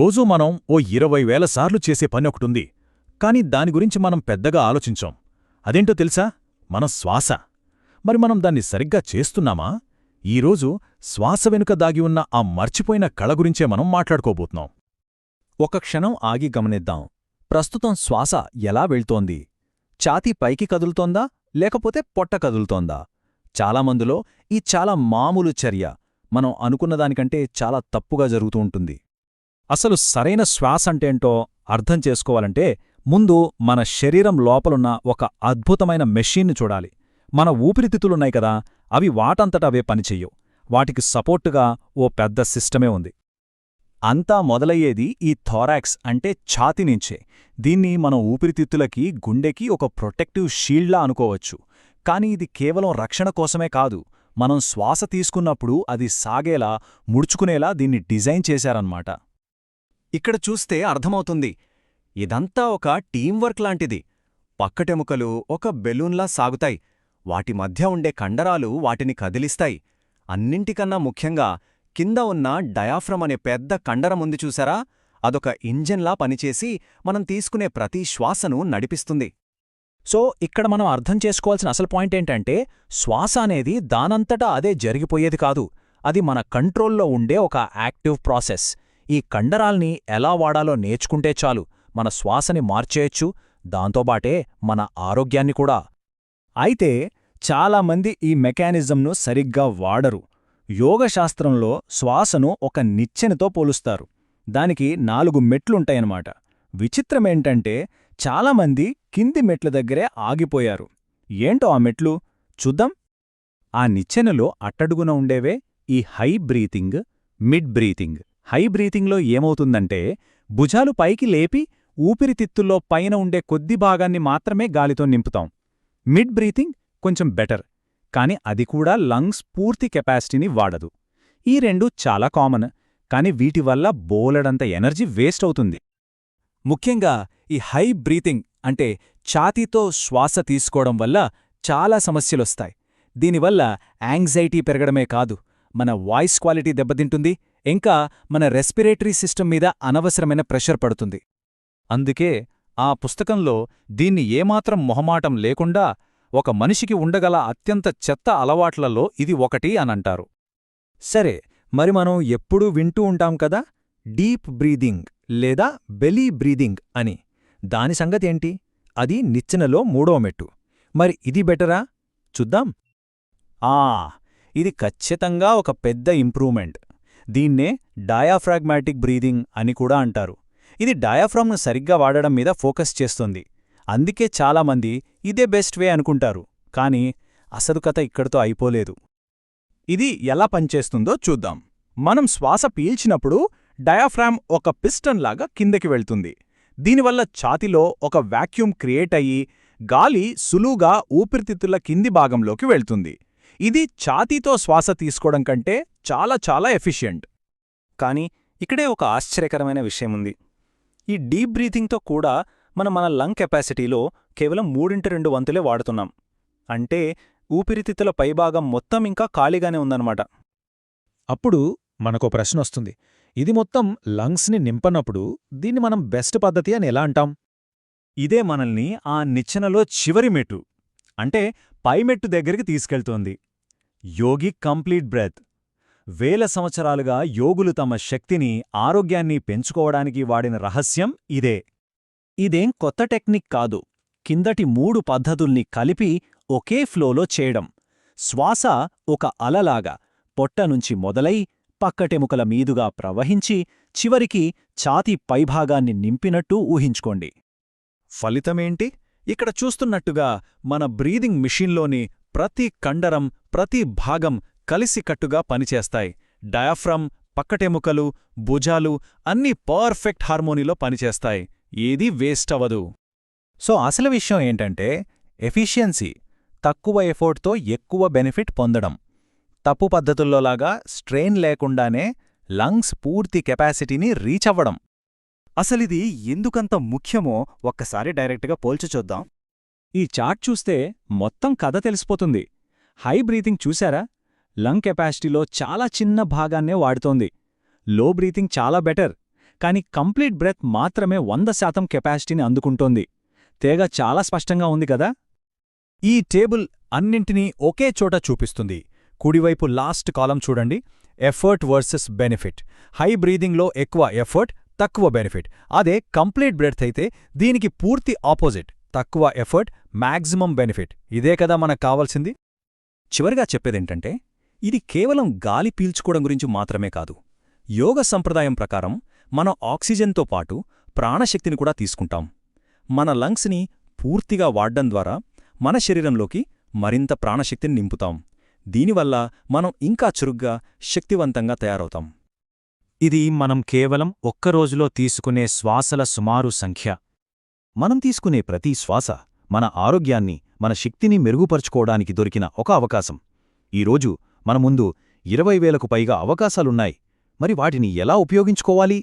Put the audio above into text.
రోజూ మనం ఓ ఇరవై వేల సార్లు చేసే పని ఒకటుంది. కాని దాని గురించి మనం పెద్దగా ఆలోచించాం. అదేంటో తెలుసా? మన శ్వాస. మరి మనం దాన్ని సరిగ్గా చేస్తున్నామా? ఈరోజు శ్వాస వెనుక దాగి ఉన్న ఆ మర్చిపోయిన కళ గురించే మనం మాట్లాడుకోబోతున్నాం. ఒక క్షణం ఆగి గమనిద్దాం. ప్రస్తుతం శ్వాస ఎలా వెళ్తోంది? ఛాతీ పైకి కదులుతోందా? లేకపోతే పొట్ట కదులుతోందా? చాలామందిలో ఈ చాలా మామూలు చర్య మనం అనుకున్నదానికంటే చాలా తప్పుగా జరుగుతూ ఉంటుంది. అసలు సరైన శ్వాస అంటేంటో అర్థం చేసుకోవాలంటే ముందు మన శరీరం లోపలున్న ఒక అద్భుతమైన మెషీన్ని చూడాలి. మన ఊపిరితిత్తులున్నాయి కదా అవి వాటంతట అవే పనిచెయ్యవు వాటికి సపోర్టుగా ఓ పెద్ద సిస్టమే ఉంది. అంతా మొదలయ్యేది ఈ థోరాక్స్ అంటే ఛాతి నుంచే. దీన్ని మన ఊపిరితిత్తులకి గుండెకి ఒక ప్రొటెక్టివ్ షీల్డ్లా అనుకోవచ్చు. కాని ఇది కేవలం రక్షణ కోసమే కాదు. మనం శ్వాస తీసుకున్నప్పుడు అది సాగేలా ముడుచుకునేలా దీన్ని డిజైన్ చేశారన్నమాట. ఇక్కడ చూస్తే అర్థమవుతుంది. ఇదంతా ఒక టీంవర్క్ లాంటిది. పక్కటెముకలు ఒక బెలూన్లా సాగుతాయి. వాటి మధ్య ఉండే కండరాలు వాటిని కదిలిస్తాయి. అన్నింటికన్నా ముఖ్యంగా కింద ఉన్న డయాఫ్రమ్ అనే పెద్ద కండరముంది చూసారా? అదొక ఇంజన్లా పనిచేసి మనం తీసుకునే ప్రతి శ్వాసను నడిపిస్తుంది. సో ఇక్కడ మనం అర్థం చేసుకోవాల్సిన అసలు పాయింట్ ఏంటంటే శ్వాస అనేది దానంతటా అదే జరిగిపోయేది కాదు. అది మన కంట్రోల్లో ఉండే ఒక యాక్టివ్ ప్రాసెస్. ఈ కండరాల్ని ఎలా వాడాలో నేర్చుకుంటే చాలు. మన శ్వాసని మార్చేయచ్చు. దాంతోబాటే మన ఆరోగ్యాన్ని కూడా. అయితే చాలామంది ఈ మెకానిజంను సరిగ్గా వాడరు. యోగశాస్త్రంలో శ్వాసను ఒక నిచ్చెనతో పోలుస్తారు. దానికి నాలుగు మెట్లుంటాయన్నమాట. విచిత్రమేంటంటే చాలామంది కింది మెట్ల దగ్గరే ఆగిపోయారు. ఏంటో ఆ మెట్లు? చూద్దాం. ఆ నిచ్చెనలో అట్టడుగున ఉండేవే ఈ high breathing mid breathing. High బ్రీతింగ్లో ఏమవుతుందంటే భుజాలు పైకి లేపి ఊపిరితిత్తుల్లో పైన ఉండే కొద్ది భాగాన్ని మాత్రమే గాలితో నింపుతాం. మిడ్ బ్రీతింగ్ కొంచెం బెటర్ కాని అది కూడా లంగ్స్ పూర్తి కెపాసిటీని వాడదు. ఈ రెండు చాలా కామన్ కాని వీటి వల్ల బోలెడంత ఎనర్జీ వేస్ట్ అవుతుంది. ముఖ్యంగా ఈ హై బ్రీతింగ్ అంటే ఛాతీతో శ్వాస తీసుకోవడం వల్ల చాలా సమస్యలొస్తాయి. దీనివల్ల యాంగ్జైటీ పెరగడమే కాదు మన వాయిస్ క్వాలిటీ దెబ్బతింటుంది ఇంకా మన రెస్పిరేటరీ సిస్టమ్ మీద అనవసరమైన ప్రెషర్ పడుతుంది. అందుకే ఆ పుస్తకంలో దీన్ని ఏమాత్రం మొహమాటం లేకుండా ఒక మనిషికి ఉండగల అత్యంత చెత్త అలవాట్లలో ఇది ఒకటి అనంటారు. సరే మరి మనం ఎప్పుడూ వింటూ ఉంటాం కదా? డీప్ బ్రీదింగ్ లేదా బెలీ బ్రీదింగ్ అని. దాని సంగతేంటి అది నిచ్చెనలో మూడో మెట్టు. మరి ఇది బెటరా? చూద్దాం. ఆ ఇది ఖచ్చితంగా ఒక పెద్ద ఇంప్రూవ్మెంట్. దీన్నే డయాఫ్రాగ్మాటిక్ బ్రీదింగ్ అని కూడా అంటారు. ఇది డయాఫ్రామ్ను సరిగ్గా వాడడం మీద ఫోకస్ చేస్తుంది. అందుకే చాలామంది ఇదే బెస్ట్ వే అనుకుంటారు. కానీ అసలు కథ ఇక్కడితో అయిపోలేదు. ఇది ఎలా పనిచేస్తుందో చూద్దాం. మనం శ్వాస పీల్చినప్పుడు డయాఫ్రామ్ ఒక పిస్టన్ లాగా కిందకి వెళ్తుంది. దీనివల్ల ఛాతిలో ఒక వాక్యూమ్ క్రియేట్ అయ్యి గాలి సులువుగా ఊపిరితిత్తుల కింది భాగంలోకి వెళ్తుంది. ఇది ఛాతీతో శ్వాస తీసుకోవడం కంటే చాలా చాలా ఎఫిషియంట్ కానీ ఇక్కడే ఒక ఆశ్చర్యకరమైన విషయముంది ఈ డీప్ బ్రీతింగ్తో కూడా మనం మన లంగ్ కెపాసిటీలో కేవలం మూడింటి రెండు వంతులే వాడుతున్నాం. అంటే ఊపిరితిత్తుల పైభాగం మొత్తం ఇంకా ఖాళీగానే ఉందన్నమాట. అప్పుడు మనకో ప్రశ్న వస్తుంది. ఇది మొత్తం లంగ్స్ని నింపనప్పుడు దీన్ని మనం బెస్ట్ పద్ధతి అని ఎలా అంటాం? ఇదే మనల్ని ఆ నిచ్చెనలో చివరి మెట్టు అంటే పైమెట్టు దగ్గరికి తీసుకెళ్తోంది. యోగి కంప్లీట్ బ్రెత్. వేల సంవత్సరాలుగా యోగులు తమ శక్తిని ఆరోగ్యాన్ని పెంచుకోవడానికి వాడిన రహస్యం ఇదే. ఇదేం కొత్త టెక్నిక్ కాదు. కిందటి మూడు పద్ధతుల్ని కలిపి ఒకే ఫ్లోలో చేయడం. శ్వాస ఒక అలలాగా పొట్టనుంచి మొదలై పక్కటెముకల మీదుగా ప్రవహించి చివరికి ఛాతీ పైభాగాన్ని నింపినట్టు ఊహించుకోండి. ఫలితమేంటి? ఇక్కడ చూస్తున్నట్టుగా మన బ్రీదింగ్ మిషన్లోని ప్రతి కండరం ప్రతి భాగం కలిసికట్టుగా పనిచేస్తాయి. డయాఫ్రమ్ పక్కటెముకలు భుజాలు అన్నీ పర్ఫెక్ట్ హార్మోనీలో పనిచేస్తాయి. ఏదీ వేస్ట్ అవ్వదు. సో అసలు విషయం ఏంటంటే ఎఫిషియన్సీ తక్కువ ఎఫోర్ట్తో ఎక్కువ బెనిఫిట్ పొందడం. తప్పు పద్ధతుల్లోలాగా స్ట్రెయిన్ లేకుండానే లంగ్స్ పూర్తి కెపాసిటీని రీచ్ అవ్వడం. అసలిది ఎందుకంత ముఖ్యమో ఒక్కసారి డైరెక్ట్గా పోల్చి చూద్దాం. ఈ చార్ట్ చూస్తే మొత్తం కథ తెలిసిపోతుంది. హై బ్రీతింగ్ చూశారా? లంగ్ కెపాసిటీలో చాలా చిన్న భాగాన్నే వాడుతోంది. లో బ్రీతింగ్ చాలా బెటర్ కానీ కంప్లీట్ బ్రెత్ మాత్రమే వంద శాతం కెపాసిటీని అందుకుంటోంది. తేగ చాలా స్పష్టంగా ఉంది కదా? ఈ టేబుల్ అన్నింటినీ ఒకే చోట చూపిస్తుంది. కుడివైపు లాస్ట్ కాలం చూడండి. Effort versus benefit. హై బ్రీదింగ్లో ఎక్కువ ఎఫర్ట్ తక్కువ బెనిఫిట్. అదే కంప్లీట్ బ్రెడ్త్ అయితే దీనికి పూర్తి ఆపోజిట్. తక్కువ ఎఫర్ట్ మ్యాక్సిమం బెనిఫిట్. ఇదే కదా మనకు కావాల్సింది? చివరిగా చెప్పేదేంటంటే ఇది కేవలం గాలి పీల్చుకోవడం గురించి మాత్రమే కాదు. యోగ సంప్రదాయం ప్రకారం మనం ఆక్సిజన్తో పాటు ప్రాణశక్తిని కూడా తీసుకుంటాం. మన లంగ్స్ని పూర్తిగా వాడ్డం ద్వారా మన శరీరంలోకి మరింత ప్రాణశక్తిని నింపుతాం. దీనివల్ల మనం ఇంకా చురుగ్గా శక్తివంతంగా తయారవుతాం. ఇది మనం కేవలం ఒక్క రోజులో తీసుకునే శ్వాసల సుమారు సంఖ్య. మనం తీసుకునే ప్రతి శ్వాస మన ఆరోగ్యాన్ని మన శక్తిని మెరుగుపరుచుకోవడానికి దొరికిన ఒక అవకాశం. ఈరోజు మన ముందు ఇరవై వేలకు పైగా అవకాశాలున్నాయి. మరి వాటిని ఎలా ఉపయోగించుకోవాలి?